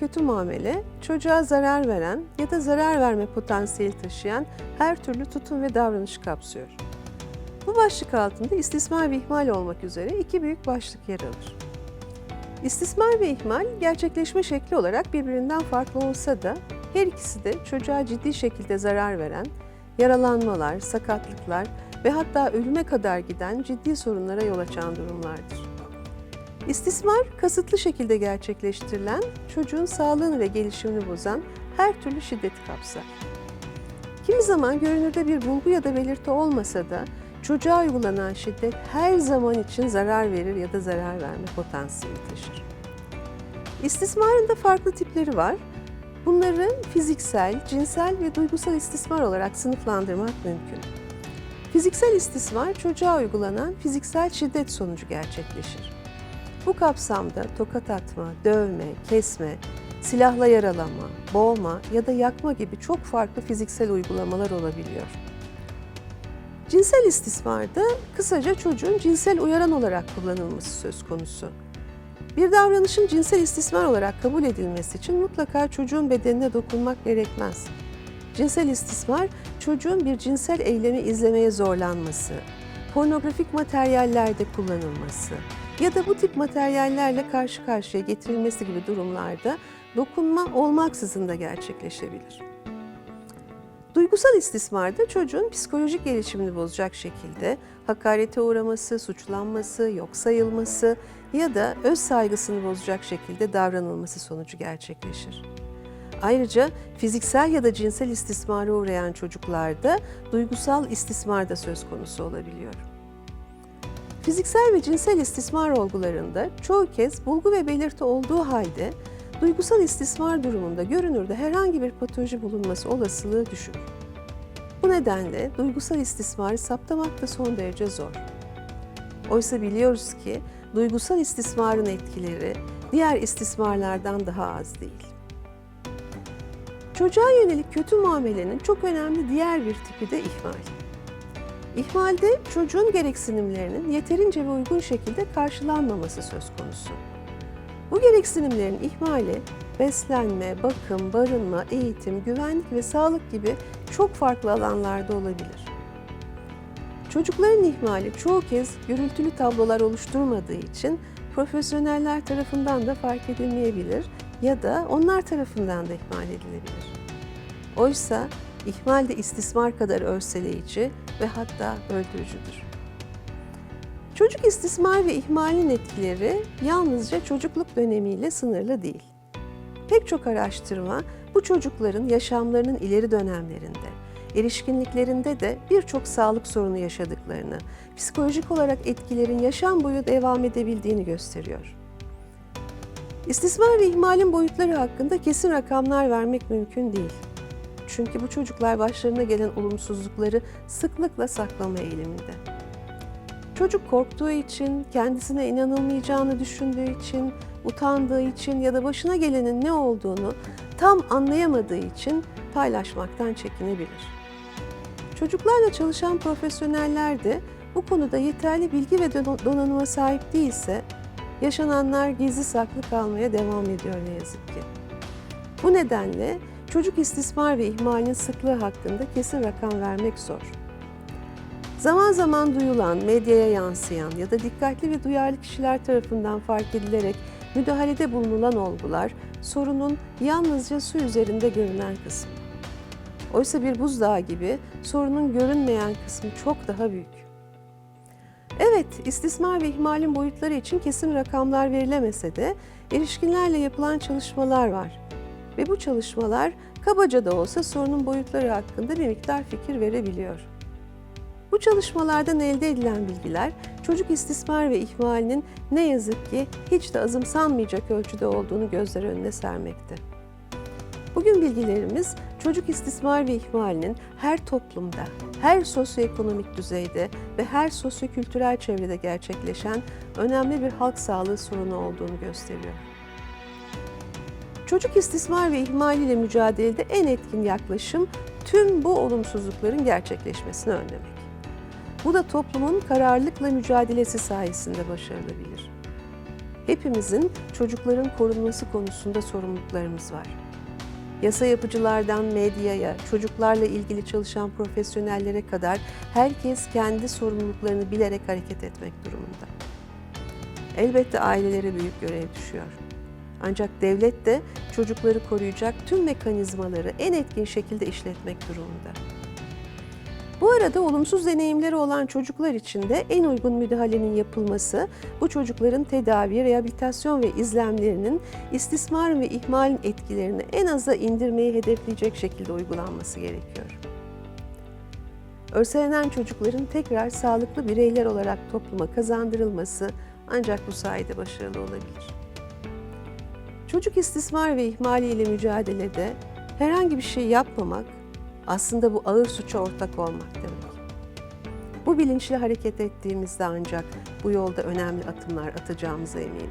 kötü muamele, çocuğa zarar veren ya da zarar verme potansiyeli taşıyan her türlü tutum ve davranış kapsıyor. Bu başlık altında istismar ve ihmal olmak üzere iki büyük başlık yer alır. İstismar ve ihmal gerçekleşme şekli olarak birbirinden farklı olsa da her ikisi de çocuğa ciddi şekilde zarar veren, yaralanmalar, sakatlıklar ve hatta ölüme kadar giden ciddi sorunlara yol açan durumlardır. İstismar, kasıtlı şekilde gerçekleştirilen, çocuğun sağlığını ve gelişimini bozan her türlü şiddeti kapsar. Kimi zaman görünürde bir bulgu ya da belirti olmasa da çocuğa uygulanan şiddet her zaman için zarar verir ya da zarar verme potansiyeli taşır. İstismarın da farklı tipleri var. Bunları fiziksel, cinsel ve duygusal istismar olarak sınıflandırmak mümkün. Fiziksel istismar çocuğa uygulanan fiziksel şiddet sonucu gerçekleşir. Bu kapsamda tokat atma, dövme, kesme, silahla yaralama, boğma ya da yakma gibi çok farklı fiziksel uygulamalar olabiliyor. Cinsel istismarda kısaca çocuğun cinsel uyaran olarak kullanılması söz konusu. Bir davranışın cinsel istismar olarak kabul edilmesi için mutlaka çocuğun bedenine dokunmak gerekmez. Cinsel istismar, çocuğun bir cinsel eylemi izlemeye zorlanması, pornografik materyallerde kullanılması ya da bu tip materyallerle karşı karşıya getirilmesi gibi durumlarda dokunma olmaksızın da gerçekleşebilir. Duygusal istismarda çocuğun psikolojik gelişimini bozacak şekilde hakarete uğraması, suçlanması, yok sayılması ya da öz saygısını bozacak şekilde davranılması sonucu gerçekleşir. Ayrıca fiziksel ya da cinsel istismara uğrayan çocuklarda duygusal istismar da söz konusu olabiliyor. Fiziksel ve cinsel istismar olgularında çoğu kez bulgu ve belirti olduğu halde duygusal istismar durumunda görünürde herhangi bir patoloji bulunması olasılığı düşük. Bu nedenle duygusal istismarı saptamak da son derece zor. Oysa biliyoruz ki duygusal istismarın etkileri diğer istismarlardan daha az değil. Çocuğa yönelik kötü muamelenin çok önemli diğer bir tipi de ihmal. İhmalde çocuğun gereksinimlerinin yeterince ve uygun şekilde karşılanmaması söz konusu. Bu gereksinimlerin ihmali beslenme, bakım, barınma, eğitim, güvenlik ve sağlık gibi çok farklı alanlarda olabilir. Çocukların ihmali çoğu kez gürültülü tablolar oluşturmadığı için profesyoneller tarafından da fark edilmeyebilir ya da onlar tarafından da ihmal edilebilir. Oysa ihmal de istismar kadar örseleyici ve hatta öldürücüdür. Çocuk istismar ve ihmalin etkileri yalnızca çocukluk dönemiyle sınırlı değil. Pek çok araştırma bu çocukların yaşamlarının ileri dönemlerinde, erişkinliklerinde de birçok sağlık sorunu yaşadıklarını, psikolojik olarak etkilerin yaşam boyu devam edebildiğini gösteriyor. İstismar ve ihmalin boyutları hakkında kesin rakamlar vermek mümkün değil. Çünkü bu çocuklar başlarına gelen olumsuzlukları sıklıkla saklama eğiliminde. Çocuk korktuğu için, kendisine inanılmayacağını düşündüğü için, utandığı için ya da başına gelenin ne olduğunu tam anlayamadığı için paylaşmaktan çekinebilir. Çocuklarla çalışan profesyoneller de bu konuda yeterli bilgi ve donanıma sahip değilse yaşananlar gizli saklı kalmaya devam ediyor ne yazık ki. Bu nedenle çocuk istismar ve ihmalin sıklığı hakkında kesin rakam vermek zor. Zaman zaman duyulan, medyaya yansıyan ya da dikkatli ve duyarlı kişiler tarafından fark edilerek müdahalede bulunulan olgular sorunun yalnızca su üzerinde görünen kısmı. Oysa bir buzdağı gibi sorunun görünmeyen kısmı çok daha büyük. Evet, istismar ve ihmalin boyutları için kesin rakamlar verilemese de erişkinlerle yapılan çalışmalar var. Ve bu çalışmalar kabaca da olsa sorunun boyutları hakkında bir miktar fikir verebiliyor. Bu çalışmalardan elde edilen bilgiler çocuk istismar ve ihmalinin ne yazık ki hiç de azımsanmayacak ölçüde olduğunu gözler önüne sermekte. Bugün bilgilerimiz çocuk istismar ve ihmalinin her toplumda, her sosyoekonomik düzeyde ve her sosyokültürel çevrede gerçekleşen önemli bir halk sağlığı sorunu olduğunu gösteriyor. Çocuk istismar ve ihmaliyle mücadelede en etkin yaklaşım tüm bu olumsuzlukların gerçekleşmesini önlemek. Bu da toplumun kararlılıkla mücadelesi sayesinde başarılabilir. hepimizin çocukların korunması konusunda sorumluluklarımız var. Yasa yapıcılardan medyaya, çocuklarla ilgili çalışan profesyonellere kadar herkes kendi sorumluluklarını bilerek hareket etmek durumunda. Elbette ailelere büyük görev düşüyor. Ancak devlet de çocukları koruyacak tüm mekanizmaları en etkin şekilde işletmek durumunda. Bu arada olumsuz deneyimleri olan çocuklar için de en uygun müdahalenin yapılması, bu çocukların tedavi, rehabilitasyon ve izlemlerinin istismar ve ihmalin etkilerini en aza indirmeyi hedefleyecek şekilde uygulanması gerekiyor. Örselenen çocukların tekrar sağlıklı bireyler olarak topluma kazandırılması ancak bu sayede başarılı olabilir. Çocuk istismar ve ihmali ile mücadelede herhangi bir şey yapmamak aslında bu ağır suça ortak olmak demek. Bu bilinçli hareket ettiğimizde ancak bu yolda önemli atımlar atacağımıza eminim.